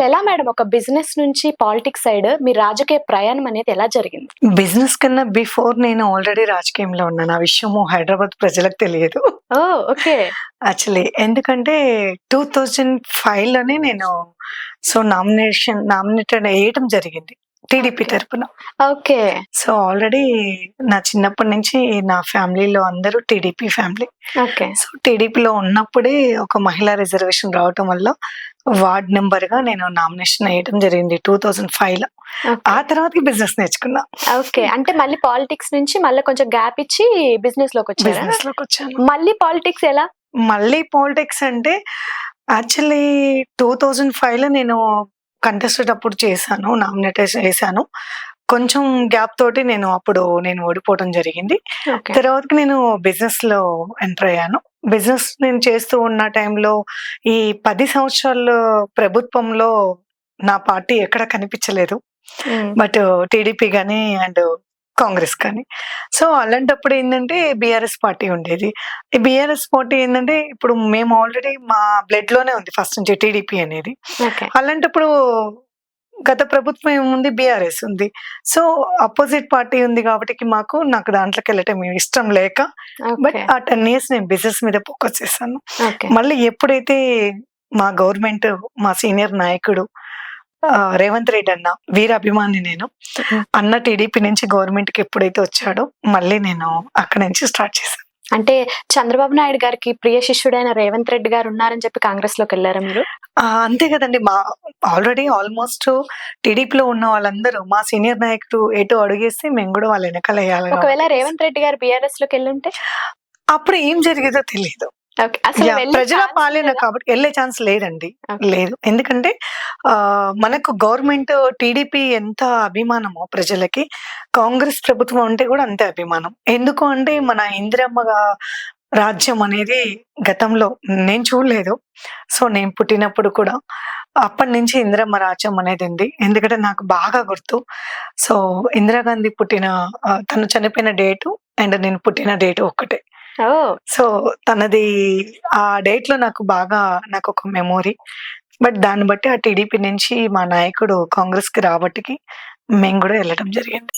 అసలు ఎలా మేడం ఒక బిజినెస్ నుంచి పాలిటిక్స్ సైడ్ మీ రాజకీయ ప్రయాణం అనేది ఎలా జరిగింది? బిజినెస్ కన్నా బిఫోర్ నేను ఆల్రెడీ రాజకీయంలో ఉన్నాను. ఆ విషయము హైదరాబాద్ ప్రజలకు తెలియదు. ఓకే. యాక్చువల్లీ ఎందుకంటే టూ థౌజండ్ ఫైవ్లోనే నేను సో నామినేషన్ నామినేటెడ్ వేయడం జరిగింది. టీడీపీ. తరపున. ఓకే. సో ఆల్రెడీ నా చిన్నప్పటి నుంచి నా ఫ్యామిలీలో అందరూ టీడీపీ ఫ్యామిలీ. ఓకే. సో టీడీపీలో ఉన్నప్పుడే ఒక మహిళా రిజర్వేషన్ రావటం వల్ల వార్డ్ నెంబర్గా నేను నామినేషన్ వేయడం జరిగింది టూ థౌజండ్ ఫైవ్లో ఆ తర్వాత బిజినెస్ నేర్చుకున్నా. ఓకే. అంటే మళ్ళీ పాలిటిక్స్ నుంచి మళ్ళీ కొంచెం గ్యాప్ ఇచ్చి బిజినెస్లోకి వచ్చారా? బిజినెస్లోకి వచ్చాను. మళ్ళీ పాలిటిక్స్ ఎలా? మళ్ళీ పాలిటిక్స్ అంటే యాక్చువల్లీ టూ థౌజండ్ ఫైవ్లో నేను కంటెస్టెడ్ అప్పుడు చేశాను నామినేటేషన్ చేశాను. కొంచెం గ్యాప్ తోటి నేను అప్పుడు నేను ఓడిపోవడం జరిగింది. తర్వాత నేను బిజినెస్లో ఎంటర్ అయ్యాను. బిజినెస్ నేను చేస్తూ ఉన్న టైంలో ఈ పది సంవత్సరాల ప్రభుత్వంలో నా పార్టీ ఎక్కడ కనిపించలేదు. బట్ టీడీపీ కానీ అండ్ కాంగ్రెస్ కానీ. సో అలాంటప్పుడు ఏంటంటే బీఆర్ఎస్ పార్టీ ఉండేది. ఈ బీఆర్ఎస్ పార్టీ ఏంటంటే ఇప్పుడు మేము ఆల్రెడీ మా బ్లడ్లోనే ఉంది ఫస్ట్ నుంచి టీడీపీ అనేది. అలాంటప్పుడు గత ప్రభుత్వం ఏముంది? బీఆర్ఎస్ ఉంది. సో అపోజిట్ పార్టీ ఉంది కాబట్టి మాకు నాకు దాంట్లోకి వెళ్ళటం ఇష్టం లేక బట్ ఆ టెన్ ఇయర్స్ నేను బిజినెస్ మీద ఫోకస్ చేశాను. మళ్ళీ ఎప్పుడైతే మా గవర్నమెంట్ మా సీనియర్ నాయకుడు రేవంత్ రెడ్డి అన్న వీర అభిమాని నేను. అన్న టీడీపీ నుంచి గవర్నమెంట్కి ఎప్పుడైతే వచ్చాడో మళ్ళీ నేను అక్కడ నుంచి స్టార్ట్ చేశాను. అంటే చంద్రబాబు నాయుడు గారికి ప్రియ శిష్యుడైన రేవంత్ రెడ్డి గారు ఉన్నారని చెప్పి కాంగ్రెస్లోకి వెళ్ళారా మీరు? అంతే కదండి. మా ఆల్రెడీ ఆల్మోస్ట్ టీడీపీలో ఉన్న వాళ్ళందరూ మా సీనియర్ నాయకుడు ఎటు అడుగేస్తే మేము కూడా వాళ్ళ వెనకాల వేయాలి ఒకవేళ. రేవంత్ రెడ్డి గారు బిఆర్ఎస్లోకి వెళ్ళుంటే? అప్పుడు ఏం జరిగేదో తెలియదు ప్రజల పాలన? కాబట్టి వెళ్ళే ఛాన్స్ లేదండి. లేదు. ఎందుకంటే ఆ మనకు గవర్నమెంట్ టీడీపీ ఎంత అభిమానమో ప్రజలకి కాంగ్రెస్ ప్రభుత్వం అంటే కూడా అంతే అభిమానం. ఎందుకు అంటే మన ఇందిరమ్మ రాజ్యం అనేది గతంలో నేను చూడలేదు. సో నేను పుట్టినప్పుడు కూడా అప్పటి నుంచి ఇందిరమ్మ రాజ్యం అనేది ఉంది. ఎందుకంటే నాకు బాగా గుర్తు. సో ఇందిరాగాంధీ పుట్టిన తను చనిపోయిన డేటు అండ్ నేను పుట్టిన డేటు ఒక్కటే. సో తనది ఆ డేట్లో నాకు బాగా నాకు ఒక మెమొరీ. బట్ దాన్ని బట్టి ఆ టీడీపీ నుంచి మా నాయకుడు కాంగ్రెస్కి రాబట్టికి మేము కూడా వెళ్ళడం జరిగింది.